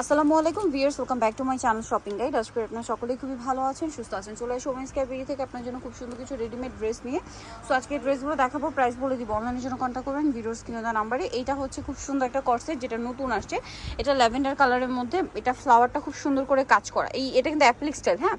আসসালামু আলাইকুম viewers welcome back to my channel shopping guide. আজকে আপনার সকলেই খুবই ভালো আছেন, সুস্থ আছেন। চলে এসে ওমেন্স ক্যাবেরি থেকে আপনার জন্য খুব সুন্দর কিছু রেডিমেড ড্রেস নিয়ে। সো আজকে ড্রেসগুলো দেখাবো প্রাইস বলে দিব। অনলাইনের জন্য কন্ট্যাক্ট করবেন ভিডিওস কিনে দেওয়া নাম্বারে এইটা হচ্ছে খুব সুন্দর একটা কর্সেট যেটা নতুন আসছে। এটা ল্যাভেন্ডার কালারের মধ্যে, এটা ফ্লাওয়ারটা খুব সুন্দর করে কাজ করা। এই, এটা কিন্তু অ্যাপ্লিক স্টাইল হ্যাঁ?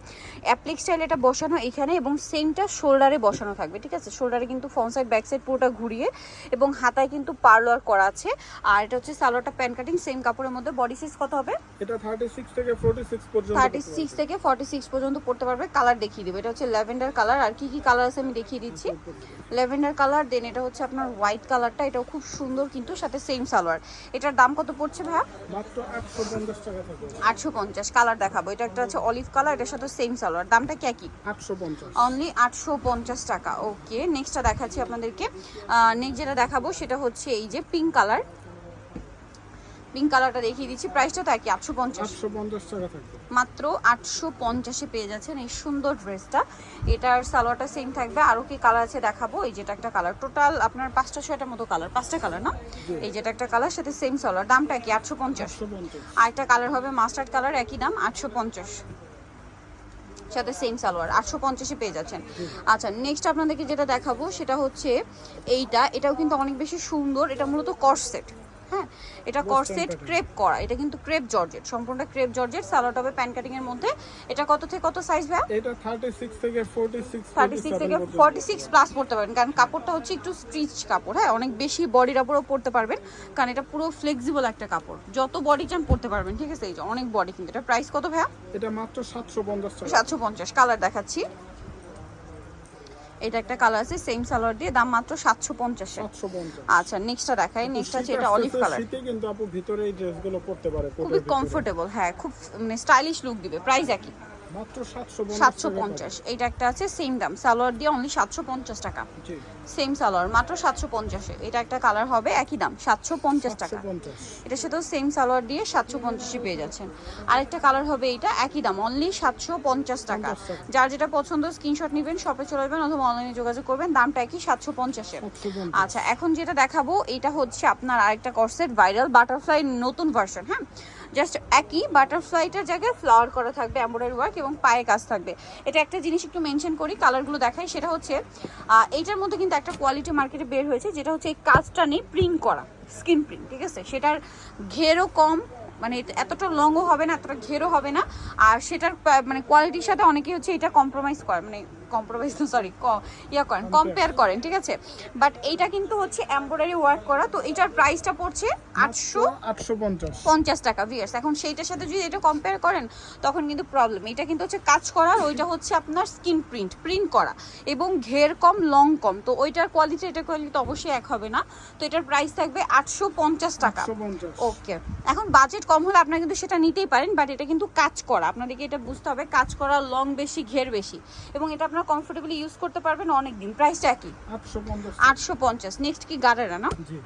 অ্যাপ্লিক স্টাইল এটা বসানো এখানে এবং সেমটা শোল্ডারে বসানো থাকবে, ঠিক আছে? শোল্ডারে কিন্তু ফ্রন্ট সাইড ব্যাক সাইড পুরোটা ঘুরিয়ে এবং হাতায় কিন্তু পার্লার করা আছে। আর এটা হচ্ছে সালোয়ারটা, প্যান্ট কাটিং সেম কাপড়ের মধ্যে। বডি সাইজ কত হবে এটা 36 থেকে 46 পর্যন্ত থার্টি সিক্স থেকে ফর্টি সিক্স পর্যন্ত পড়তে পারবে কালার দেখিয়ে দেবে। এটা হচ্ছে ল্যাভেন্ডার কালার আর কি কি কালার আছে আমি দেখিয়ে দিচ্ছি? ল্যাভেন্ডার কালার দেন এটা হচ্ছে আপনার হোয়াইট কালারটা এটাও খুব সুন্দর কিন্তু সাথে সেম সালোয়ার। এটার দাম কত পড়ছে ভাইয়া? মাত্র 850 টাকা থাকে আটশো পঞ্চাশ কালার দেখাবো। এটা একটা হচ্ছে অলিভ কালার এটার সাথে সেম সালোয়ার। দামটা কি একই? 850 অনলি আটশো পঞ্চাশ টাকা। ওকে নেক্সটটা দেখাচ্ছি আপনাদেরকে। নেক্সট যেটা দেখাবো সেটা হচ্ছে এই যে পিঙ্ক কালার পিঙ্ক কালারটা দেখিয়ে দিচ্ছি। প্রাইসটা তো একই আটশো পঞ্চাশ। টাকা থাকবে। মাত্র আটশো পঞ্চাশে পেয়ে যাচ্ছেন এই সুন্দর ড্রেসটা এটার সালোয়ারটা সেম থাকবে। আরও কি কালার আছে দেখাবো? এই যেটা একটা কালার টোটাল আপনার পাঁচটা ছয়টার মতো কালার পাঁচটা কালার না? এই যেটা একটা কালার সাথে সেম সালোয়ার। দামটা কি আটশো পঞ্চাশ। আর একটা কালার হবে মাস্টার্ড কালার একই দাম আটশো পঞ্চাশ। সাথে সেম সালোয়ার। আটশো পঞ্চাশে পেয়ে যাচ্ছেন। আচ্ছা নেক্সট আপনাদেরকে যেটা দেখাবো সেটা হচ্ছে এইটা। এটাও কিন্তু অনেক বেশি সুন্দর। এটা মূলত কর্সেট হ্যাঁ এটা কর্সেট। ক্রেপ করা এটা কিন্তু ক্রেপ জর্জেট সম্পূর্ণ ক্রেপ জর্জেট সালোয়ারটা হবে প্যান কাটিং এর মধ্যে। এটা কত থেকে কত সাইজ ভাই এটা 36 থেকে 46 থার্টি সিক্স থেকে ফর্টি সিক্স প্লাস পড়তে পারবেন কারণ কাপড়টা হচ্ছে একটু স্ট্রিচ কাপড় হ্যাঁ অনেক বেশি বডির উপরেও পড়তে পারবেন কারণ এটা পুরো ফ্লেক্সিবল একটা কাপড়। যত বডি চান পড়তে পারবেন ঠিক আছে? এই যে অনেক বডি কিন্তু এটা প্রাইস কত ভাইয়া? এটা মাত্র 750 টাকা। সাতশো পঞ্চাশ কালার দেখাচ্ছি। এটা একটা কালার আছে সেম সালোয়ার দিয়ে দাম মাত্র সাতশো পঞ্চাশে। 750 আচ্ছা নেক্সটটা দেখাই। নেক্সটটা আছে এটা অলিভ কালার শীতে কিন্তু আপু ভিতরে এই ড্রেসগুলো পড়তে পারে খুব কমফোর্টেবল হ্যাঁ খুব মানে স্টাইলিশ লুক দিবে প্রাইস একই। মাত্র 750 সাতশো টাকা। পঞ্চাশ এইটা একটা আছে সেম দাম সালোয়ার দিয়ে অনলি সাতশো পঞ্চাশ টাকা। জি। সেম সালোয়ার মাত্র সাতশো পঞ্চাশে। এটা একটা কালার হবে একই দাম সাতশো পঞ্চাশ টাকা। 750 এটার সাথেও সেম সালোয়ার দিয়ে সাতশো পঞ্চাশে পেয়ে যাচ্ছেন। আরেকটা কালার হবে এইটা একই দাম অনলি সাতশো পঞ্চাশ টাকা। যার যেটা পছন্দ স্ক্রিনশট নেবেন শপে চলে যাবেন অথবা অনলাইনে যোগাযোগ করবেন দামটা একই সাতশো পঞ্চাশে। 750 আচ্ছা এখন যেটা দেখাবো এটা হচ্ছে আপনার আরেকটা কর্সেট ভাইরাল বাটারফ্লাই নতুন ভার্সন হ্যাঁ? জাস্ট একই বাটারফ্লাইটার জায়গায় ফ্লাওয়ার করা থাকবে এমব্রয়ডারি ওয়ার্ক এবং পায়ে কাজ থাকবে। এটা একটা জিনিস একটু মেনশন করি কালারগুলো দেখাই সেটা হচ্ছে এইটার মধ্যে কিন্তু একটা কোয়ালিটি মার্কেটে বের হয়েছে, যেটা হচ্ছে এই কাজটা নেই প্রিন্ট করা স্কিন প্রিন্ট ঠিক আছে? সেটার ঘেরও কম মানে এতটা লংও হবে না, এতটা ঘেরও হবে না, আর সেটার মানে কোয়ালিটির সাথে অনেকেই হচ্ছে এটা কম্প্রোমাইজ করে মানে কম্প্রোমাইজ তো সরি ইয়া করেন কম্পেয়ার করেন ঠিক আছে? বাট এইটা কিন্তু হচ্ছে এমব্রয়ডারি ওয়ার্ক করা তো এটার প্রাইসটা পড়ছে আটশো 850 পঞ্চাশ। টাকা ভিয়ার্স এখন সেইটার সাথে যদি এটা কম্পেয়ার করেন তখন কিন্তু প্রবলেম এটা কিন্তু হচ্ছে কাজ করা আর ওইটা হচ্ছে আপনার স্কিন প্রিন্ট প্রিন্ট করা। এবং ঘের কম লং কম তো ওইটার কোয়ালিটি এটা কোয়ালিটি তো অবশ্যই এক হবে না। তো এটার প্রাইস থাকবে আটশো পঞ্চাশ টাকা। 850 ওকে। এখন বাজেট কম হলে আপনারা কিন্তু সেটা নিতেই পারেন বাট এটা কিন্তু কাজ করা। আপনাদেরকে এটা বুঝতে হবে কাজ করা লং বেশি ঘের বেশি। এবং এটা আপনারা কমফোর্টেবলি ইউজ করতে পারবেন অনেক দিন প্রাইসটা একই। 850 আটশো পঞ্চাশ। নেক্সট কি গাড়েরা না জি।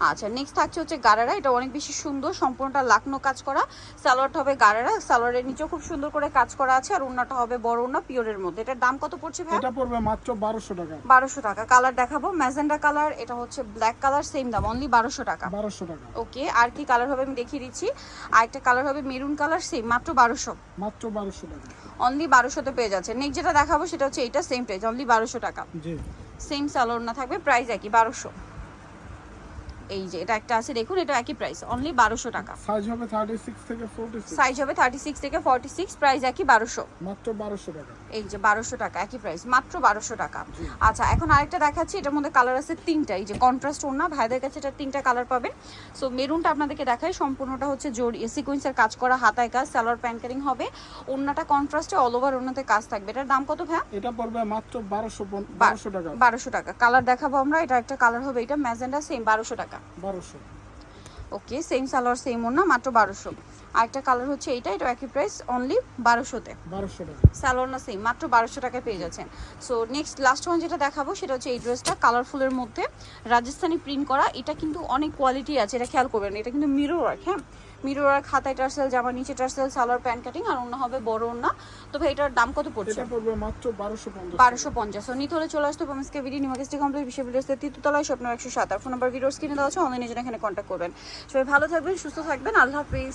আচ্ছা নেক্সট থাকছে হচ্ছে গারারা। এটা অনেক বেশি সুন্দর সম্পূর্ণটা লাকনো কাজ করা। সালোয়ারটা হবে গারারা। সালোয়ারের নিচেও খুব সুন্দর করে কাজ করা আছে আর ওড়নাটা হবে বড় ওড়না পিওরের মধ্যে। এটার দাম কত পড়ছে ভাই এটা পড়বে মাত্র 1200 টাকা। বারোশো টাকা। কালার দেখাবো। ম্যাজেন্ডা কালার এটা হচ্ছে ব্ল্যাক কালার সেম দাম অনলি বারোশো টাকা। 1200 টাকা। ওকে আর কি কালার হবে আমি দেখিয়ে দিচ্ছি। আর একটা কালার হবে মেরুন কালার সেম মাত্র বারোশো। মাত্র 1200 টাকা। অনলি বারোশোতে পেয়ে যাচ্ছে। নেক্সট যেটা দেখাবো সেটা হচ্ছে এটা সেম প্রাইস অনলি বারোশো টাকা। জি। সেম সালোয়ার না থাকবে প্রাইস একই বারোশো। এই যে এটা একটা আছে দেখুন এটা একই প্রাইস অনলি বারোশো টাকা। সাইজ হবে 36 থেকে 46 সাইজ হবে থার্টি সিক্স থেকে ফর্টি সিক্স প্রাইস একই বারোশো। মাত্র 1200 টাকা। এই যে বারোশো টাকা একই প্রাইস মাত্র বারোশো টাকা। আচ্ছা এখন আরেকটা দেখাচ্ছি এটার মধ্যে কালার আছে তিনটা এই যে কন্ট্রাস্ট ওড়না ভাইদের কাছে এটা তিনটা কালার পাবেন। সো মেরুনটা আপনাদেরকে দেখাই সম্পূর্ণটা হচ্ছে জড়ি সিকুয়েন্সের কাজ করা হাতায় কাজ সালোয়ার প্যান্কারিং হবে। ওড়নাটা কন্ট্রাস্টে অল ওভার ওড়নাতে কাজ থাকবে। এটার দাম কত ভাই এটা পড়বে মাত্র 1200 1200 টাকা। বারোশো টাকা। কালার দেখাবো আমরা এটা একটা কালার হবে এটা ম্যাজেন্ডা সেম বারোশো টাকা। 1200 ওকে সেম সালোয়ার সেম ওড়না মাত্র বারোশো। আরেকটা কালার হচ্ছে এইটা এটা একই প্রাইস অনলি বারোশোতে। 1200 টাকা স্যালোর না সেম মাত্র বারোশো টাকায় পেয়ে যাচ্ছেন। সো নেক্সট লাস্ট ওয়ান যেটা দেখাবো সেটা হচ্ছে এই ড্রেসটা কালারফুলের মধ্যে। রাজস্থানি প্রিন্ট করা এটা কিন্তু অনেক কোয়ালিটি আছে এটা খেয়াল করবেন এটা কিন্তু মিরর ওয়ার্ক হ্যাঁ? মিরর ওয়ার্ক হাতায় টার্সেল জামা নিচে টার্সেল সালোয়ার প্যান্ট কাটিং আর অন্য হবে বড় ওড়না। তো ভাই এটার দাম কত পড়ছে? এটা পড়বে মাত্র 1250 বারোশো পঞ্চাশ নিতে হলে চলে আসতে পমিসকে ভিডি নিমাকেস্টি কমপ্লিট বিশ্ব ভিডিওস তৃতীয়তলায় স্বপ্ন একশো সাত। আর ফোন নাম্বার ভিডিওস কিনে দেওয়া আছে অনলাইনে জন্য এখানে কন্ট্যাক্ট করবেন। সবাই ভালো থাকবেন সুস্থ থাকবেন আল্লাহ হাফিজ।